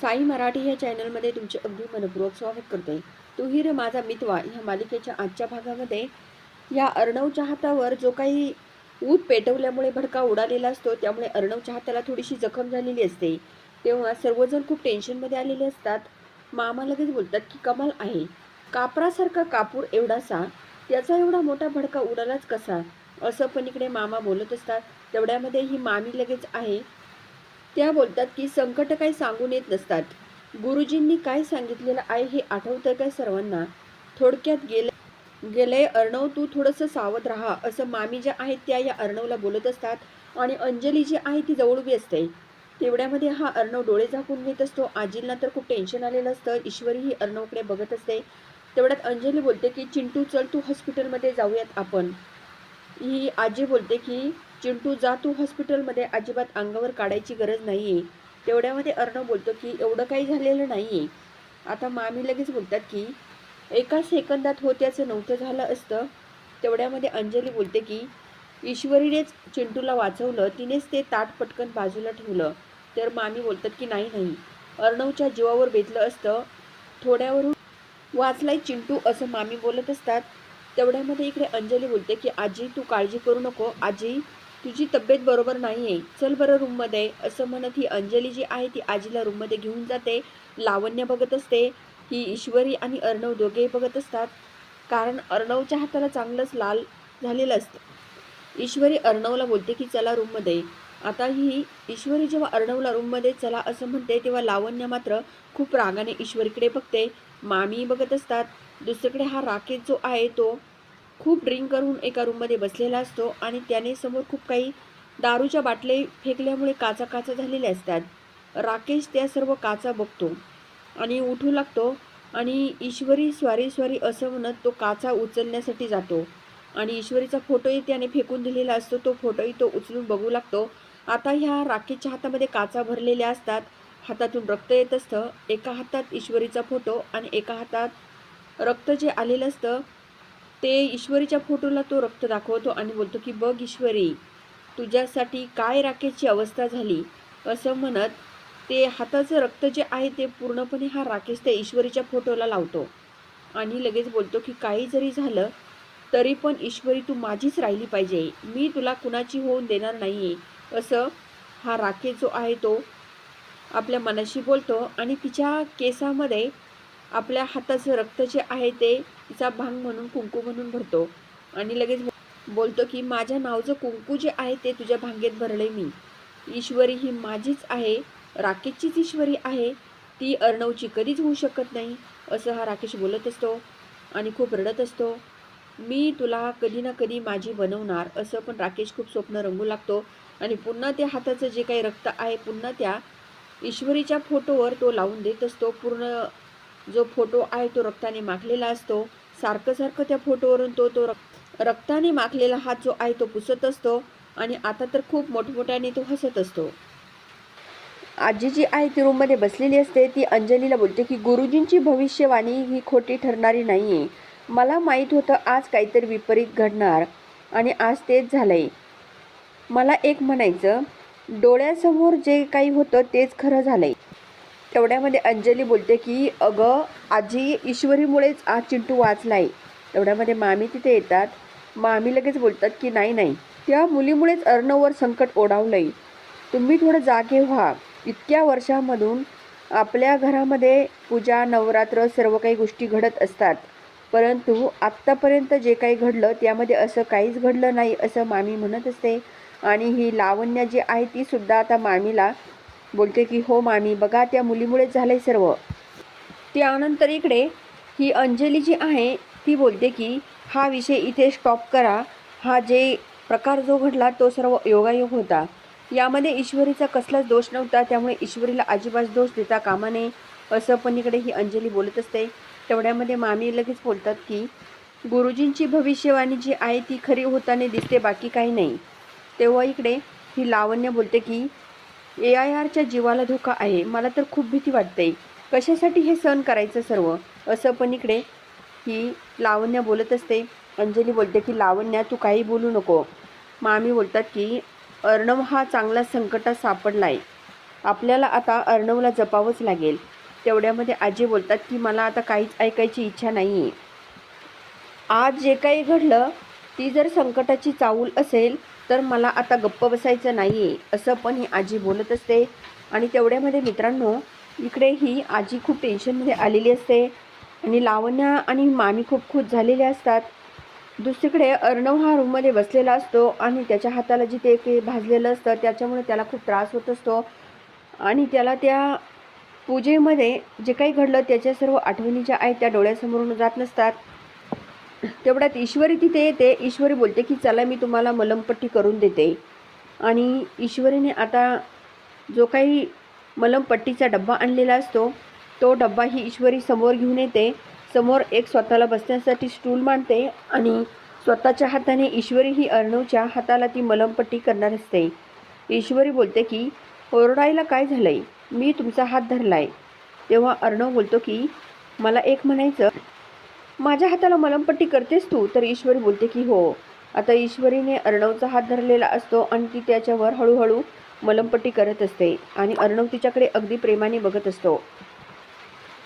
साई मराठी या चॅनलमध्ये तुमचे अगदी मनपूर्वक स्वागत करते तू ही रे माझा मितवा ह्या मालिकेच्या आजच्या भागामध्ये. या अर्णवच्या हातावर जो काही ऊत पेटवल्यामुळे भडका उडालेला असतो त्यामुळे अर्णवच्या हाताला थोडीशी जखम झालेली असते. तेव्हा सर्वजण खूप टेन्शनमध्ये आलेले असतात. मामा लगेच बोलतात की कमाल आहे. कापरासारखा कापूर एवढासा? त्याचा एवढा मोठा भडका उडालाच कसा? असं पण इकडे मामा बोलत असतात. तेवढ्यामध्ये ही मामी लगेच आहे. त्या बोलतात की संकट काही सांगून येत नसतात. गुरुजींनी काय सांगितलेलं आहे हे आठवतं काय सर्वांना? थोडक्यात गेले गेले अर्णव तू थोडंसं सावध राहा असं मामी ज्या आहेत त्या या अर्णवला बोलत असतात आणि अंजली जी आहे ती जवळ उभी असते. तेवढ्यामध्ये हा अर्णव डोळे झाकून घेत असतो. आजींना तर खूप टेन्शन आलेलं असतं. ईश्वरी ही अर्णवकडे बघत असते. तेवढ्यात अंजली बोलते की चिंटू चल तू हॉस्पिटलमध्ये जाऊयात आपण. ही आजी बोलते की चिंटू जा तू हॉस्पिटलमध्ये अजिबात अंगावर काढायची गरज नाही आहे तेवढ्यामध्ये अर्णव बोलतो की एवढं काही झालेलं नाही आहे आता मामी लगेच बोलतात की एका सेकंदात होत्याचं नव्हतं झालं असतं. तेवढ्यामध्ये अंजली बोलते की ईश्वरीनेच चिंटूला वाचवलं तिनेच ते ताट पटकन बाजूला ठेवलं. तर मामी बोलतात की नाही नाही. अर्णवच्या जीवावर बेतलं असतं. थोड्यावरून वाचलाय चिंटू असं मामी बोलत असतात. तेवढ्यामध्ये इकडे अंजली बोलते की आजी तू काळजी करू नको. आजी तुझी तब्येत बरोबर नाही आहे चल बरं रूममध्ये असं म्हणत ही अंजली जी आहे ती आजीला रूममध्ये घेऊन जाते. लावण्य बघत असते. ही ईश्वरी आणि अर्णव दोघेही बघत असतात. कारण अर्णवच्या हाताला चांगलंच लाल झालेलं असतं. ईश्वरी अर्णवला बोलते की चला रूममध्ये आता ही ईश्वरी जेव्हा अर्णवला रूममध्ये चला असं म्हणते तेव्हा लावण्य मात्र खूप रागाने ईश्वरीकडे बघते. मामी बघत असतात. दुसरीकडे हा राकेश जो आहे तो खूप ड्रिंक करून एका रूममध्ये बसलेला असतो आणि त्याने समोर खूप काही दारूच्या बाटले फेकल्यामुळे काचा काचा झालेल्या असतात. राकेश त्या सर्व काचा बघतो आणि उठू लागतो आणि ईश्वरी स्वारी स्वारी असं म्हणत तो काचा उचलण्यासाठी जातो. आणि ईश्वरीचा फोटोही त्याने फेकून दिलेला असतो. तो फोटोही तो उचलून बघू लागतो. आता ह्या राकेशच्या हातामध्ये काचा भरलेल्या असतात. हातातून रक्त येत असतं. एका हातात ईश्वरीचा फोटो आणि एका हातात रक्त जे आलेलं असतं ते ईश्वरीच्या फोटोला तो रक्त दाखवतो आणि बोलतो की बघ ईश्वरी तुझ्यासाठी काय राकेशची अवस्था झाली? असं म्हणत ते हाताचं रक्त जे आहे ते पूर्णपणे हा राकेश त्या ईश्वरीच्या फोटोला लावतो. आणि लगेच बोलतो की काही जरी झालं तरी पण ईश्वरी तू माझीच राहिली पाहिजे. मी तुला कुणाची होऊन देणार नाही आहे असं हा राकेश जो आहे तो आपल्या मनाशी बोलतो आणि तिच्या केसामध्ये आपल्या हाताचं रक्त जे आहे ते तिचा भांग म्हणून कुंकू म्हणून भरतो. आणि लगेच बोलतो की माझ्या नावचं कुंकू जे आहे ते तुझ्या भांगेत भरले मी. ईश्वरी ही माझीच आहे. राकेशचीच ईश्वरी आहे. ती अर्णवची कधीच होऊ शकत नाही. असं हा राकेश बोलत असतो आणि खूप रडत असतो. मी तुला कधी ना कधी माझी बनवणार. असं पण राकेश खूप स्वप्न रंगू लागतो. आणि पुन्हा त्या हाताचं जे काही रक्त आहे पुन्हा त्या ईश्वरीच्या फोटोवर तो लावून देत असतो. पूर्ण जो फोटो आहे तो रक्ताने माखलेला असतो. सारखं सारखं त्या फोटोवरून तो तो रक्त रक्ताने माखलेला हात जो आहे तो पुसत असतो आणि आता तर खूप मोठमोठ्याने तो हसत असतो. आजी जी आहे ती रूममध्ये बसलेली असते. ती अंजलीला बोलते की गुरुजींची भविष्यवाणी ही खोटी ठरणारी नाही आहे मला माहीत होतं आज काहीतरी विपरीत घडणार आणि आज तेच झालं आहे मला एक म्हणायचं डोळ्यासमोर जे काही होतं तेच खरं झालं आहे तेवढ्यामध्ये अंजली बोलते की अगं आजी ईश्वरीमुळेच आज चिंटू वाचला आहे तेवढ्यामध्ये मामी तिथे येतात. मामी लगेच बोलतात की नाही नाही त्या मुलीमुळेच अर्णववर संकट ओढावलं आहे तुम्ही थोडं जागे व्हा. इतक्या वर्षामधून आपल्या घरामध्ये पूजा नवरात्र सर्व काही गोष्टी घडत असतात. परंतु आत्तापर्यंत जे काही घडलं त्यामध्ये असं काहीच घडलं नाही असं मामी म्हणत असते. आणि ही लावण्या जी आहे ती सुद्धा आता मामीला बोलते की हो मामी बघा त्या मुलीमुळेच झालं आहे सर्व त्यानंतर इकडे. ही अंजली जी आहे ती बोलते की हा विषय इथे स्टॉप करा. हा जे प्रकार जो घडला तो सर्व योगायोग होता. यामध्ये ईश्वरीचा कसलाच दोष नव्हता त्यामुळे ईश्वरीला अजिबात दोष देता कामा नये. असं पण इकडे ही अंजली बोलत असते. तेवढ्यामध्ये मामी लगेच बोलतात की गुरुजींची भविष्यवाणी जी आहे ती खरी होताना दिसते बाकी काही नाही. तेव्हा इकडे ही लावण्य बोलते की ए आय आरच्या जीवाला धोका आहे. मला तर खूप भीती वाटते. कशासाठी हे सहन करायचं सर्व? असं पण इकडे ही लावण्या बोलत असते. अंजली बोलते की लावण्या तू काही बोलू नको. मामी बोलतात की अर्णव हा चांगला संकटात सापडला आहे आपल्याला आता अर्णवला जपावंच लागेल. तेवढ्यामध्ये आजी बोलतात की मला आता काहीच ऐकायची इच्छा नाही आहे आज जे काही घडलं ती जर संकटाची चाऊल असेल तर मला आता गप्प बसायचं नाही आहे असं पण ही आजी बोलत असते. आणि तेवढ्यामध्ये मित्रांनो इकडे ही आजी खूप टेन्शनमध्ये आलेली असते. आणि लावण्या आणि मामी खूप खुश झालेल्या असतात. दुसरीकडे अर्णव हा रूममध्ये बसलेला असतो आणि त्याच्या हाताला जिथे ते भाजलेलं असतं त्याच्यामुळे त्याला खूप त्रास होत असतो. आणि त्याला त्या पूजेमध्ये जे काही घडलं त्याच्या सर्व आठवणी ज्या आहेत त्या डोळ्यासमोरून जात नसतात. तेवढ्यात ईश्वरी तिथे येते. ईश्वरी बोलते की चला मी तुम्हाला मलमपट्टी करून देते. आणि ईश्वरीने आता जो काही मलमपट्टीचा डब्बा आणलेला असतो तो डब्बा ही ईश्वरी समोर घेऊन येते. समोर एक स्वतःला बसण्यासाठी स्टूल मांडते आणि स्वतःच्या हाताने ईश्वरी ही अर्णवच्या हाताला ती मलमपट्टी करणार असते. ईश्वरी बोलते की ओरडायला काय झालंय? मी तुमचा हात धरलाय. तेव्हा अर्णव बोलतो की मला एक म्हणायचं माझ्या हाताला मलमपट्टी करतेस तू? तर ईश्वरी बोलते की हो. आता ईश्वरीने अर्णवचा हात धरलेला असतो आणि ती त्याच्यावर हळूहळू मलमपट्टी करत असते आणि अर्णव तिच्याकडे अगदी प्रेमाने बघत असतो.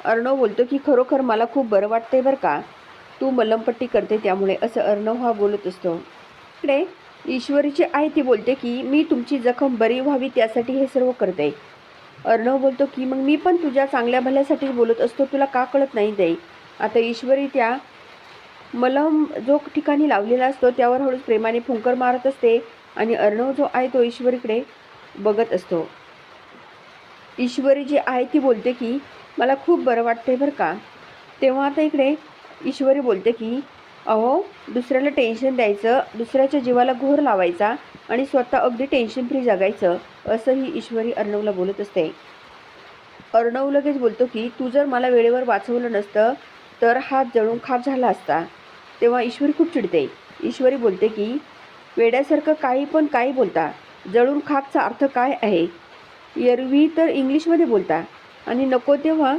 अर्णव बोलतो की खरोखर मला खूप बरं वाटतंय बरं का? तू मलमपट्टी करते त्यामुळे असं अर्णव हा बोलत असतो. इकडे ईश्वरीची आई ती बोलते की मी तुमची जखम बरी व्हावी त्यासाठी हे सर्व करते. अर्णव बोलतो की मग मी पण तुझ्या चांगल्या भल्यासाठी बोलत असतो तुला का कळत नाही दे आता ईश्वरी त्या मलम जो ठिकाणी लावलेला असतो त्यावर हळूच प्रेमाने फुंकर मारत असते आणि अर्णव जो आहे तो ईश्वरीकडे बघत असतो. ईश्वरी जी आहे ती बोलते की मला खूप बरं वाटते बरं का. तेव्हा आता इकडे ईश्वरी बोलते की अहो दुसऱ्याला टेन्शन द्यायचं दुसऱ्याच्या जीवाला घोर लावायचा आणि स्वतः अगदी टेन्शन फ्री जगायचं असंही ईश्वरी अर्णवला बोलत असते. अर्णव लगेच बोलतो की तू जर मला वेळेवर वाचवलं नसतं तर हात जळून खाप झाला असता. तेव्हा ईश्वरी खूप चिडते. ईश्वरी बोलते की वेड्यासारखं काही पण काही बोलता. जळून खापचा अर्थ काय आहे? एरवी तर इंग्लिशमध्ये बोलता. आणि नको तेव्हा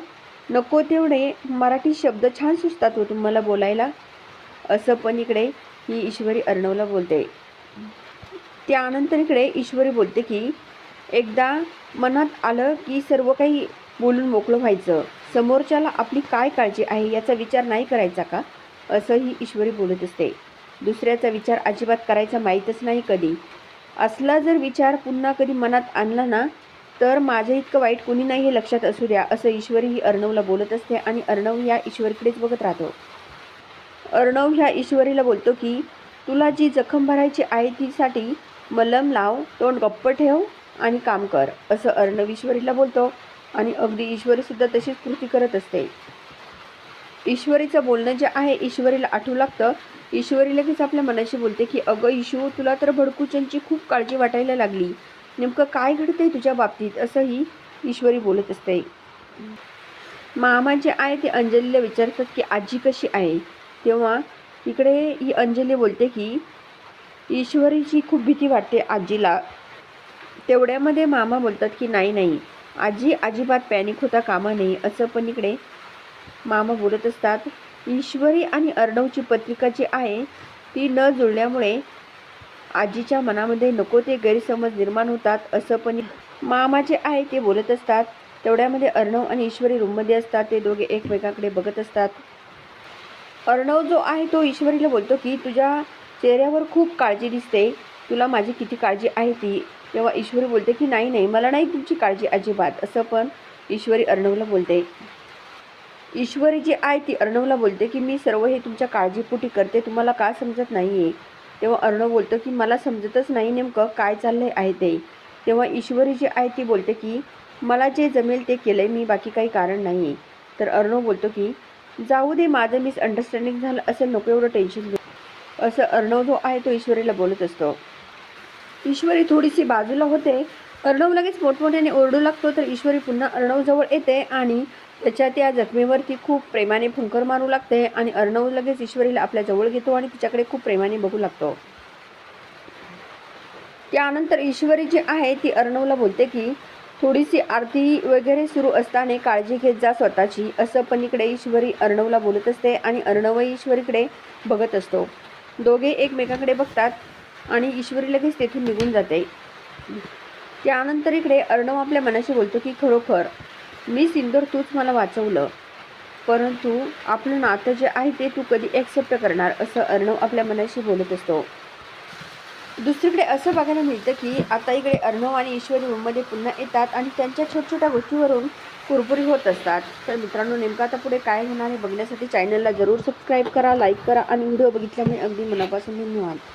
नको तेवढे मराठी शब्द छान सुचतात हो तुम्हाला बोलायला. असं पण इकडे ही ईश्वरी अर्णवला बोलते. त्यानंतर इकडे ईश्वरी बोलते की एकदा मनात आलं की सर्व काही बोलून मोकळं व्हायचं. समोरच्याला आपली काय काळजी आहे याचा विचार नाही करायचा का? असंही ईश्वरी बोलत असते. दुसऱ्याचा विचार अजिबात करायचा माहीतच नाही कधी. असला जर विचार पुन्हा कधी मनात आणला ना तर माझ्या इतकं वाईट कोणी नाही हे लक्षात असू द्या असं ईश्वरी ही अर्णवला बोलत असते आणि अर्णव या ईश्वरीकडेच बघत राहतो. अर्णव ह्या ईश्वरीला बोलतो की तुला जी जखम भरायची आहे तीसाठी मलम लाव तोंड गप्प ठेव आणि काम कर असं अर्णव ईश्वरीला बोलतो. आणि अगदी ईश्वरीसुद्धा तशीच कृती करत असते. ईश्वरीचं बोलणं जे आहे ईश्वरीला आठवू लागतं. ईश्वरी लगेच आपल्या मनाशी बोलते की अगं ईशू तुला तर भडकूचनची खूप काळजी वाटायला लागली. नेमकं काय घडतंय तुझ्या बाबतीत? असंही ईश्वरी बोलत असते. मामा जे आहे ते अंजलीला विचारतात की आजी कशी आहे? तेव्हा इकडे ही अंजली बोलते की ईश्वरीची खूप भीती वाटते आजीला. तेवढ्यामध्ये मामा बोलतात की नाही नाही. आजी अजिबात पॅनिक होता कामा नाही असं पण इकडे मामा बोलत असतात. ईश्वरी आणि अर्णवची पत्रिका जी आहे ती न जुळल्यामुळे आजीच्या मनामध्ये नको ते गैरसमज निर्माण होतात असं पण मामा जे आहे ते बोलत असतात. तेवढ्यामध्ये अर्णव आणि ईश्वरी रूममध्ये असतात ते दोघे एकमेकाकडे बघत असतात. अर्णव जो आहे तो ईश्वरीला बोलतो की तुझ्या चेहऱ्यावर खूप काळजी दिसते. तुला माझी किती काळजी आहे ती तेव्हा ईश्वरी बोलते की नाही नाही मला नाही तुमची काळजी अजिबात. असं पण ईश्वरी अर्णवला बोलते. ईश्वरी जी आहे ती अर्णवला बोलते की मी सर्व हे तुमच्या काळजीपोटी करते तुम्हाला का समजत नाही आहे तेव्हा अर्णव बोलतो की मला समजतच नाही नेमकं काय चाललं आहे ते. तेव्हा ईश्वरी जी आहे ती बोलते की मला जे जमेल ते केलं आहे मी बाकी काही कारण नाही आहे तर अर्णव बोलतो की जाऊ दे माझं मिसअंडरस्टँडिंग झालं असं नको एवढं टेन्शन घेऊ. असं अर्णव जो आहे तो ईश्वरीला बोलत असतो. ईश्वरी थोडीशी बाजूला होते. अर्णव लगेच मोठमोठ्याने ओरडू लागतो तर ईश्वरी पुन्हा अर्णवजवळ येते आणि त्याच्या त्या जखमेवरती खूप प्रेमाने फुंकर मारू लागते आणि अर्णव लगेच ईश्वरीला आपल्या जवळ घेतो आणि तिच्याकडे खूप प्रेमाने बघू लागतो. त्यानंतर ईश्वरी जी आहे ती अर्णवला बोलते की थोडीशी आरती वगैरे सुरू असताना काळजी घेत जा स्वतःची असं पण इकडे ईश्वरी अर्णवला बोलत असते आणि अर्णवही ईश्वरीकडे बघत असतो. दोघे एकमेकाकडे बघतात. आणि ईश्वरी लगेच तेथून निघून जाते. त्यानंतर इकडे अर्णव आपल्या मनाशी बोलतो की खरोखर मी सिंदूर तूच मला वाचवलं. परंतु आपलं नातं जे आहे ते तू कधी ॲक्सेप्ट करणार? असं अर्णव आपल्या मनाशी बोलत असतो. दुसरीकडे असं बघायला मिळतं की आता इकडे अर्णव आणि ईश्वरी रूममध्ये पुन्हा येतात आणि त्यांच्या छोट्या छोट्या गोष्टीवरून कुरकुरी होत असतात. तर मित्रांनो नेमकं आता पुढे काय होणार हे बघण्यासाठी चॅनलला जरूर सबस्क्राईब करा लाईक करा आणि व्हिडिओ बघितल्यामुळे अगदी मनापासून धन्यवाद.